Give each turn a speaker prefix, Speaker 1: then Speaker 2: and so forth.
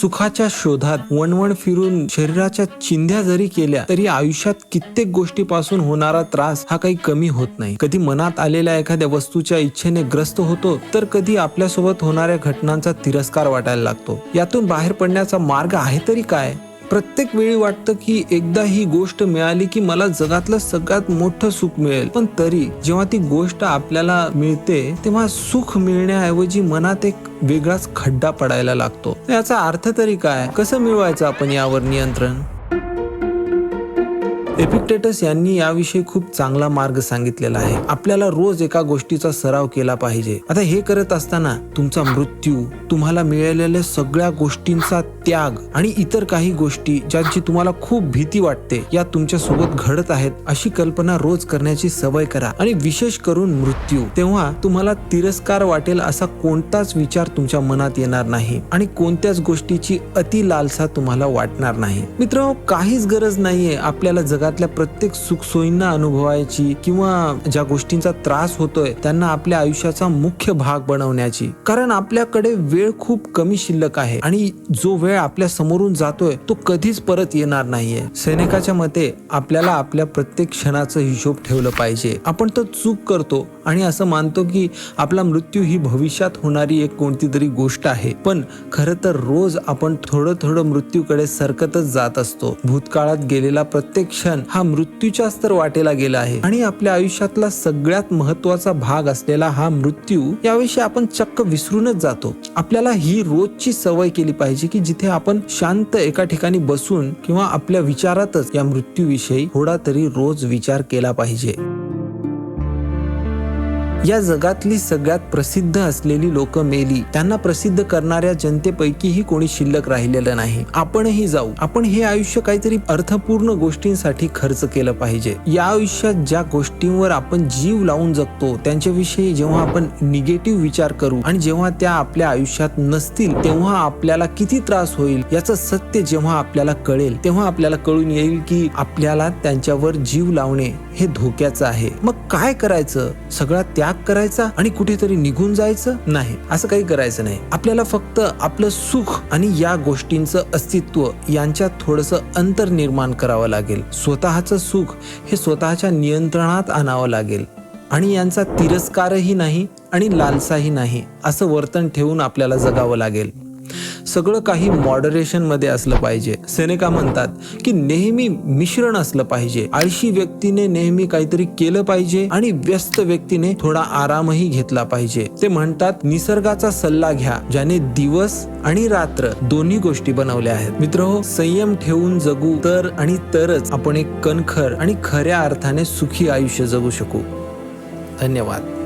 Speaker 1: सुखाच्या शोधात वणवण फिरून शरीराच्या चिंध्या जरी केल्या तरी आयुष्यात कित्येक गोष्टीपासून होणारा त्रास हा काही कमी होत नाही. कधी मनात आलेल्या एखाद्या वस्तूच्या इच्छेने ग्रस्त होतो तर कधी आपल्यासोबत होणाऱ्या घटनांचा तिरस्कार वाटायला लागतो. यातून बाहेर पडण्याचा मार्ग आहे तरी काय? प्रत्येक वेळी वाटतं की एकदा ही गोष्ट मिळाली की मला जगातलं सगळ्यात मोठं सुख मिळेल. पण तरी जेव्हा ती गोष्ट आपल्याला मिळते तेव्हा सुख मिळण्याऐवजी मनात एक वेगळाच खड्डा पडायला लागतो. याचा अर्थ तरी काय? कसं मिळवायचं आपण यावर नियंत्रण? एपिक्टेटस यांनी याविषयी खूप चांगला मार्ग सांगितलेला आहे. आपल्याला रोज एका गोष्टीचा सराव केला पाहिजे. आता हे करत असताना तुमचा मृत्यू तुम्हाला मिळालेल्या सगळ्या गोष्टींचा त्याग आणि इतर काही गोष्टी ज्यांची तुम्हाला खूप भीती वाटते या तुमच्यासोबत घडत आहेत अशी कल्पना रोज करण्याची सवय करा. आणि विशेष करून मृत्यू. तेव्हा तुम्हाला तिरस्कार वाटेल असा कोणताच विचार तुमच्या मनात येणार नाही आणि कोणत्याच गोष्टीची अति लालसा तुम्हाला वाटणार नाही. मित्र काहीच गरज नाहीये आपल्याला जगातल्या प्रत्येक सुखसोयींना अनुभवायची किंवा ज्या गोष्टींचा त्रास होतोय त्यांना आपल्या आयुष्याचा मुख्य भाग बनवण्याची. कारण आपल्याकडे वेळ खूप कमी शिल्लक आहे आणि जो वेळ आपल्या समोरून जातोय तो कधीच परत येणार नाहीये. सैनिकाच्या मते आपल्याला आपल्या प्रत्येक क्षणाचा हिशोब ठेवलं पाहिजे. आपण तर चूक करतो आणि असं मानतो की आपला मृत्यू ही भविष्यात होणारी एक कोणती तरी गोष्ट आहे. पण खरं तर रोज आपण थोडं थोडं मृत्यूकडे सरकतच जात असतो. भूतकाळात गेलेला प्रत्येक क्षण हा मृत्यूच्याच तर वाटेला गेला आहे. आणि आपल्या आयुष्यातला सगळ्यात महत्त्वाचा भाग असलेला हा मृत्यू याविषयी आपण चक्क विसरूनच जातो. आपल्याला ही रोजची सवय केली पाहिजे की जिथे आपण शांत एका ठिकाणी बसून किंवा आपल्या विचारातच या मृत्यूविषयी थोडा तरी रोज विचार केला पाहिजे. या जगातली सगळ्यात प्रसिद्ध असलेली लोक मेली. त्यांना प्रसिद्ध करणाऱ्या जनतेपैकीही कोणी शिल्लक राहिलेलं नाही. आपणही जाऊ. आपण हे आयुष्य काहीतरी अर्थपूर्ण गोष्टींसाठी खर्च केलं पाहिजे. या आयुष्यात ज्या गोष्टींवर आपण जीव लावून जगतो त्यांच्याविषयी जेव्हा आपण निगेटिव्ह विचार करू आणि जेव्हा त्या आपल्या आयुष्यात नसतील तेव्हा आपल्याला किती त्रास होईल याचं सत्य जेव्हा आपल्याला कळेल तेव्हा आपल्याला कळून येईल की आपल्याला त्यांच्यावर जीव लावणे हे धोक्याचं आहे. मग काय करायचं? सगळा त्याग करायचा आणि कुठेतरी निघून जायचं नाही. असं काही करायचं नाही. आपल्याला फक्त आपलं सुख आणि या गोष्टींचं अस्तित्व यांच्यात थोडस अंतर निर्माण करावं लागेल. स्वतःचं सुख हे स्वतःच्या नियंत्रणात आणावं लागेल. आणि यांचा तिरस्कारही नाही आणि लालसाही नाही असं वर्तन ठेवून आपल्याला जगावं लागेल. सगळं काही मॉडरेशनमध्ये असलं पाहिजे. सेनेका म्हणतात की नेहमी मिश्रण असलं पाहिजे. आळशी व्यक्तीने नेहमी काहीतरी केलं पाहिजे आणि व्यस्त व्यक्तीने थोडा आरामही घेतला पाहिजे. ते म्हणतात निसर्गाचा सल्ला घ्या ज्याने दिवस आणि रात्र दोन्ही गोष्टी बनवल्या आहेत. मित्र संयम ठेवून जगू तर आणि तरच आपण एक कणखर आणि खऱ्या अर्थाने सुखी आयुष्य जगू शकू. धन्यवाद.